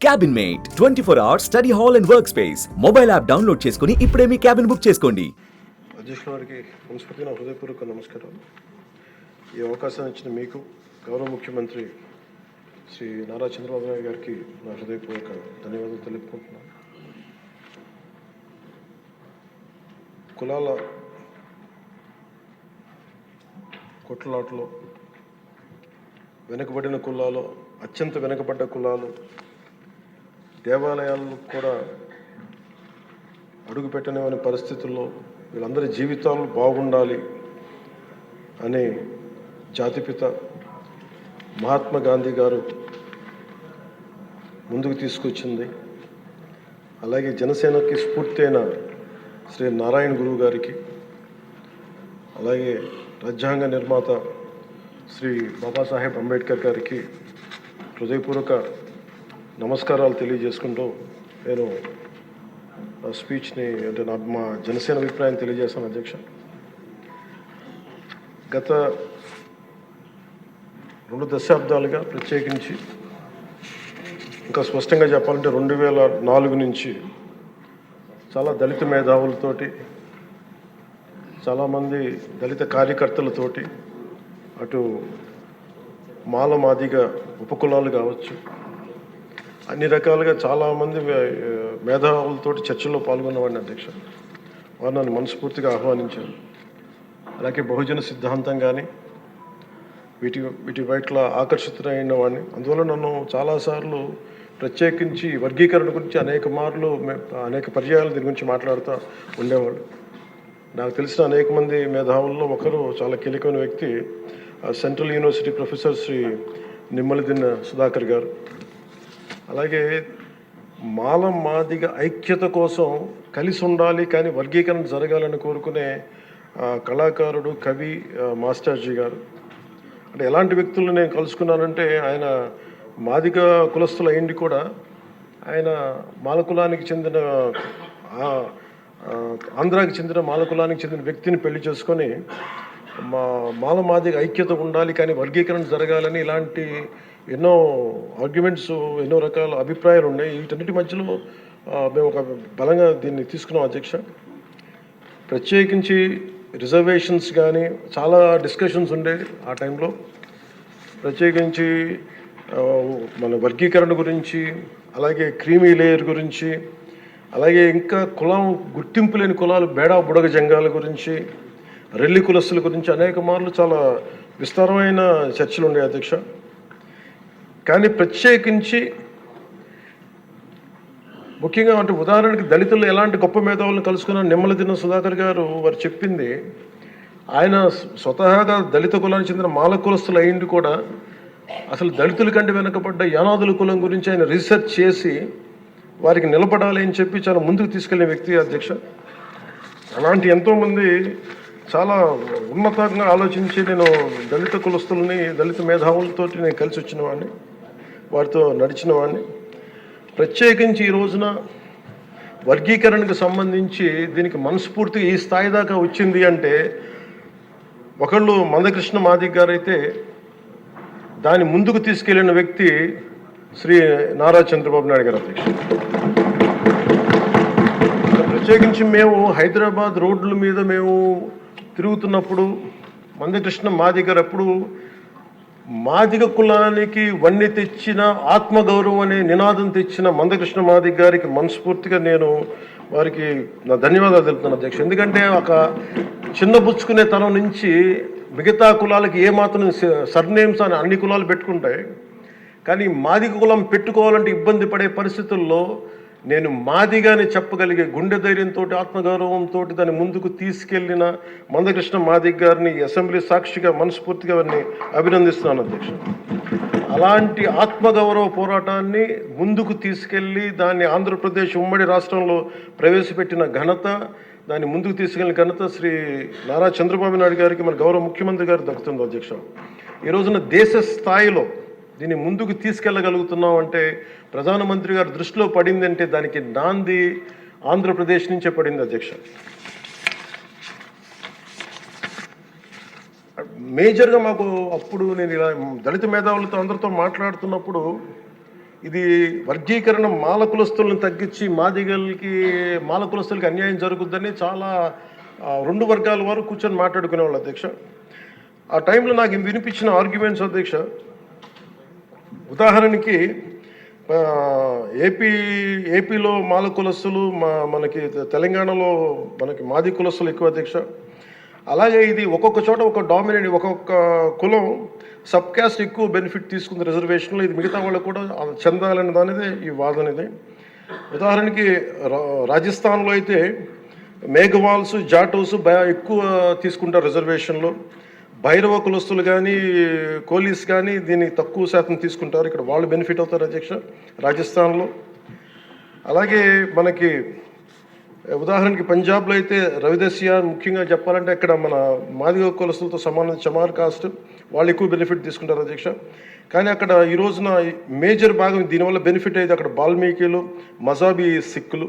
Cabin mate twenty four hours study hall and work space mobile app download చేసుకుని ఇప్పుడే మీ cabin book చేసుకోండి. అధ్యక్షుల వారికి మనస్ఫూర్తిగా నా హృదయపూర్వక నమస్కారం ఈ అవకాశం ఇచ్చిన మీకు గౌరవ ముఖ్యమంత్రి శ్రీ నారా చంద్రబాబు నాయుడు గారికి నా హృదయపూర్వక ధన్యవాదాలు తెలుపుకుంటున్నాను. కులాల కొట్లాటలో వెనుకబడిన కులాలు అత్యంత వెనుకబడ్డ కులాలు దేవాలయాలను కూడా అడుగుపెట్టనివని పరిస్థితుల్లో వీళ్ళందరి జీవితాలు బాగుండాలి అనే జాతిపిత మహాత్మా గాంధీ గారు ముందుకు తీసుకొచ్చింది. అలాగే జనసేనకి స్ఫూర్తి అయిన శ్రీ నారాయణ గురువు గారికి అలాగే రాజ్యాంగ నిర్మాత శ్రీ బాబాసాహెబ్ అంబేద్కర్ గారికి హృదయపూర్వక నమస్కారాలు తెలియజేసుకుంటూ నేను ఆ స్పీచ్ని అంటే నా మా జనసేన అభిప్రాయం తెలియజేస్తాను అధ్యక్ష. గత రెండు దశాబ్దాలుగా ప్రత్యేకించి ఇంకా స్పష్టంగా చెప్పాలంటే రెండు వేల నాలుగు నుంచి చాలా దళిత మేధావులతోటి చాలామంది దళిత కార్యకర్తలతోటి అటు మాలమాదిగా ఉపకులాలు కావచ్చు అన్ని రకాలుగా చాలామంది మేధావులతో చర్చల్లో పాల్గొన్నవాడిని అధ్యక్ష. వారు నన్ను మనస్ఫూర్తిగా ఆహ్వానించారు. అలాగే బహుజన సిద్ధాంతం కానీ వీటి వీటి పట్ల ఆకర్షితులైన వాడిని. అందువల్ల నన్ను చాలాసార్లు ప్రత్యేకించి వర్గీకరణ గురించి అనేక మార్లు అనేక పర్యాయాలు దీని గురించి మాట్లాడుతూ ఉండేవాళ్ళు నాకు తెలిసిన అనేక మంది మేధావుల్లో ఒకరు చాలా కీలకమైన వ్యక్తి ఆ central university professor Shri Nimmaladinna Sudhakar garu. అలాగే మాల మాదిగ ఐక్యత కోసం కలిసి ఉండాలి కానీ వర్గీకరణ జరగాలని కోరుకునే కళాకారుడు కవి మాస్టర్జీ గారు. అంటే ఎలాంటి వ్యక్తులను నేను కలుసుకున్నానంటే ఆయన మాదిగ కులస్థులు అయింది కూడా ఆయన మాలకులానికి చెందిన ఆంధ్రాకి చెందిన మాలకులానికి చెందిన వ్యక్తిని పెళ్ళి చేసుకొని మా మాల మాదిగ ఐక్యత ఉండాలి కానీ వర్గీకరణ జరగాలని ఇలాంటి ఎన్నో ఆర్గ్యుమెంట్స్ ఎన్నో రకాల అభిప్రాయాలు ఉన్నాయి. వీటన్నిటి మధ్యలో మేము ఒక బలంగా దీన్ని తీసుకున్నాం అధ్యక్ష. ప్రత్యేకించి రిజర్వేషన్స్ కానీ చాలా డిస్కషన్స్ ఉండేవి ఆ టైంలో. ప్రత్యేకించి మన వర్గీకరణ గురించి అలాగే క్రీమీ లేయర్ గురించి అలాగే ఇంకా కులం గుర్తింపు లేని కులాలు బేడా బుడగ జంగాల గురించి రెల్లి కులస్తుల గురించి అనేక మార్లు చాలా విస్తారమైన చర్చలు ఉండే అధ్యక్ష. కానీ ప్రత్యేకించి ముఖ్యంగా అంటే ఉదాహరణకి దళితులు ఎలాంటి గొప్ప మేధావులను కలుసుకున్న నిమ్మలదిన్న సుధాకర్ గారు వారు చెప్పింది ఆయన స్వతహాగా దళిత కులానికి చెందిన మాల కులస్తులు అయింది కూడా అసలు దళితుల కంటే వెనుకబడ్డ యానాదుల కులం గురించి ఆయన రీసెర్చ్ చేసి వారికి నిలబడాలి అని చెప్పి చాలా ముందుకు తీసుకెళ్ళే వ్యక్తి అధ్యక్ష. అలాంటి ఎంతోమంది చాలా ఉన్నతంగా ఆలోచించి నేను దళిత కులస్తుల్ని దళిత మేధావులతోటి నేను కలిసి వచ్చిన వాడిని. వారితో నడిచిన వాడిని ప్రత్యేకించి ఈ రోజున వర్గీకరణకు సంబంధించి దీనికి మనస్ఫూర్తిగా ఈ స్థాయి దాకా వచ్చింది అంటే ఒకళ్ళు మందకృష్ణ మాదిక్ గారు అయితే దాన్ని ముందుకు తీసుకెళ్ళిన వ్యక్తి శ్రీ నారా చంద్రబాబు నాయుడు గారు అధ్యక్షుడు. ప్రత్యేకించి మేము హైదరాబాద్ రోడ్ల మీద మేము తిరుగుతున్నప్పుడు మందకృష్ణ మాదిక్ గారు అప్పుడు మాదిగ కులానికి వన్ని తెచ్చిన ఆత్మగౌరవం అనే నినాదం తెచ్చిన మందకృష్ణ మాదిగ గారికి మనస్ఫూర్తిగా నేను వారికి నా ధన్యవాదాలు తెలుపుతున్నాను అధ్యక్ష. ఎందుకంటే ఒక చిన్న బుచ్చుకునే తనం నుంచి మిగతా కులాలకి ఏమాత్రం సర్నేమ్స్ అని అన్ని కులాలు పెట్టుకుంటాయి. కానీ మాదిక కులం పెట్టుకోవాలంటే ఇబ్బంది పడే పరిస్థితుల్లో నేను మాదిగానే చెప్పగలిగే గుండె ధైర్యంతో ఆత్మగౌరవంతో దాన్ని ముందుకు తీసుకెళ్ళిన మందకృష్ణ మాదిగ్ గారిని అసెంబ్లీ సాక్షిగా మనస్ఫూర్తిగా వారిని అభినందిస్తున్నాను అధ్యక్ష. అలాంటి ఆత్మగౌరవ పోరాటాన్ని ముందుకు తీసుకెళ్ళి దాన్ని ఆంధ్రప్రదేశ్ ఉమ్మడి రాష్ట్రంలో ప్రవేశపెట్టిన ఘనత దాన్ని ముందుకు తీసుకెళ్ళిన ఘనత శ్రీ నారా చంద్రబాబు నాయుడు గారికి మన గౌరవ ముఖ్యమంత్రి గారు దక్కుతుంది అధ్యక్ష. ఈ రోజున దేశ స్థాయిలో దీన్ని ముందుకు తీసుకెళ్ళగలుగుతున్నాం అంటే ప్రధానమంత్రి గారు దృష్టిలో పడిందంటే దానికి నాంది ఆంధ్రప్రదేశ్ నుంచే పడింది అధ్యక్ష. మేజర్గా మాకు అప్పుడు నేను ఇలా దళిత మేధావులతో అందరితో మాట్లాడుతున్నప్పుడు ఇది వర్గీకరణ మాల కులస్తులను తగ్గించి మాదిగలకి మాల కులస్తులకి అన్యాయం జరుగుద్దని చాలా రెండు వర్గాల వారు కూర్చొని మాట్లాడుకునేవాళ్ళు అధ్యక్ష. ఆ టైంలో నాకు వినిపించిన ఆర్గ్యుమెంట్స్ అధ్యక్ష ఉదాహరణకి ఏపీ ఏపీలో మాల కులస్తులు మా మనకి తెలంగాణలో మనకి మాది కులస్తులు ఎక్కువ అధ్యక్ష. అలాగే ఇది ఒక్కొక్క చోట ఒక డామినేట్ ఒక్కొక్క కులం సబ్ క్యాస్ట్ ఎక్కువ బెనిఫిట్ తీసుకుంది రిజర్వేషన్లో ఇది మిగతా వాళ్ళకు కూడా చెందాలనే దానిదే ఈ వాదన ఇది. ఉదాహరణకి రా- రాజస్థాన్లో అయితే మేఘవాల్స్ జాటోస్ బా- ఎక్కువ తీసుకుంటారు రిజర్వేషన్లో భైరవ కులస్తులు కానీ కోలీస్ కానీ దీన్ని తక్కువ శాతం తీసుకుంటారు. ఇక్కడ వాళ్ళు బెనిఫిట్ అవుతారు అధ్యక్ష రాజస్థాన్లో. అలాగే మనకి ఉదాహరణకి పంజాబ్లో అయితే రవిదస్య ముఖ్యంగా చెప్పాలంటే అక్కడ మన మాదిగ కులస్తులతో సమాన చమార్ కాస్ట్ వాళ్ళు ఎక్కువ బెనిఫిట్ తీసుకుంటారు అధ్యక్ష. కానీ అక్కడ ఈ రోజున మేజర్ భాగం దీనివల్ల బెనిఫిట్ అయితే అక్కడ బాల్మీకిలు మజాబీ సిక్కులు.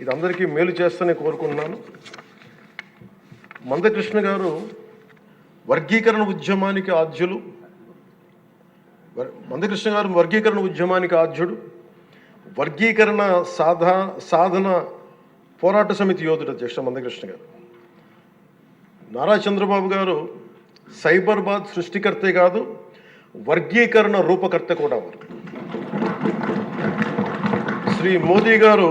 ఇది అందరికీ మేలు చేస్తూనే కోరుకున్నాను మందకృష్ణ గారు వర్గీకరణ ఉద్యమానికి ఆద్యులు. మందకృష్ణ గారు వర్గీకరణ ఉద్యమానికి ఆద్యుడు. వర్గీకరణ సాధా సాధన పోరాట సమితి యోధుడు అధ్యక్ష మందకృష్ణ గారు. నారా చంద్రబాబు గారు సైబర్బాద్ సృష్టికర్తే కాదు వర్గీకరణ రూపకర్త కూడా వారు. శ్రీ మోదీ గారు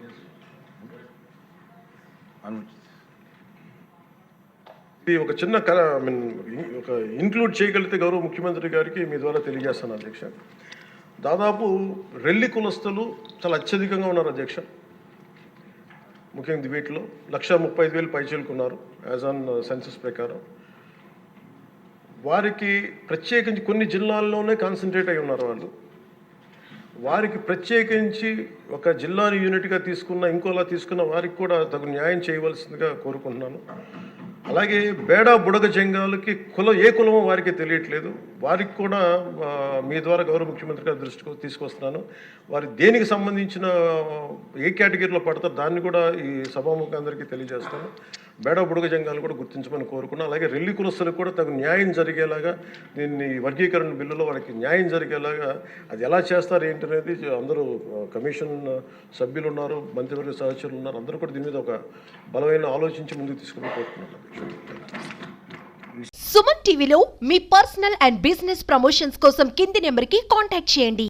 Here? ఇది ఒక చిన్న కల ఐ మీన్ ఒక ఇంక్లూడ్ చేయగలిగితే గౌరవ ముఖ్యమంత్రి గారికి మీ ద్వారా తెలియజేస్తాను అధ్యక్ష. దాదాపు రెల్లి కులస్తులు చాలా అత్యధికంగా ఉన్నారు అధ్యక్ష. ముఖ్యంగా వీటిలో లక్ష ముప్పై ఐదు వేలు పైచేలుకున్నారు యాజ్ ఆన్ సెన్సస్ ప్రకారం. వారికి ప్రత్యేకించి కొన్ని జిల్లాల్లోనే కాన్సన్ట్రేట్ అయి ఉన్నారు వాళ్ళు. వారికి ప్రత్యేకించి ఒక జిల్లాని యూనిట్గా తీసుకున్న ఇంకోలా తీసుకున్న వారికి కూడా తగు న్యాయం చేయవలసిందిగా కోరుకుంటున్నాను. అలాగే బేడా బుడగ జంగాలకి కులం ఏ కులమో వారికి తెలియట్లేదు. వారికి కూడా మీ ద్వారా గౌరవ ముఖ్యమంత్రి గారి దృష్టికి తీసుకొస్తున్నాను. వారి దేనికి సంబంధించిన ఏ కేటగిరీలో పడతారు దాన్ని కూడా ఈ సభాముఖం అందరికీ తెలియజేస్తాను. బేడ బుడుగ జంగాలు కూడా గుర్తించమని కోరుకున్నాను అలాగే రెల్లి కులస్తులకు కూడా తగు న్యాయం జరిగేలాగా దీన్ని వర్గీకరణ బిల్లులో వాళ్ళకి న్యాయం జరిగేలాగా అది ఎలా చేస్తారు ఏంటి అనేది అందరూ కమిషన్ సభ్యులు ఉన్నారు మంత్రివర్గ సహచరులు ఉన్నారు అందరూ కూడా దీని మీద ఒక బలమైన ఆలోచించి ముందుకు తీసుకుని కోరుకున్నాను సుమన్ టీవీలో మీ పర్సనల్ అండ్ బిజినెస్ ప్రమోషన్స్ కోసం కింది నెంబర్కి కాంటాక్ట్ చేయండి.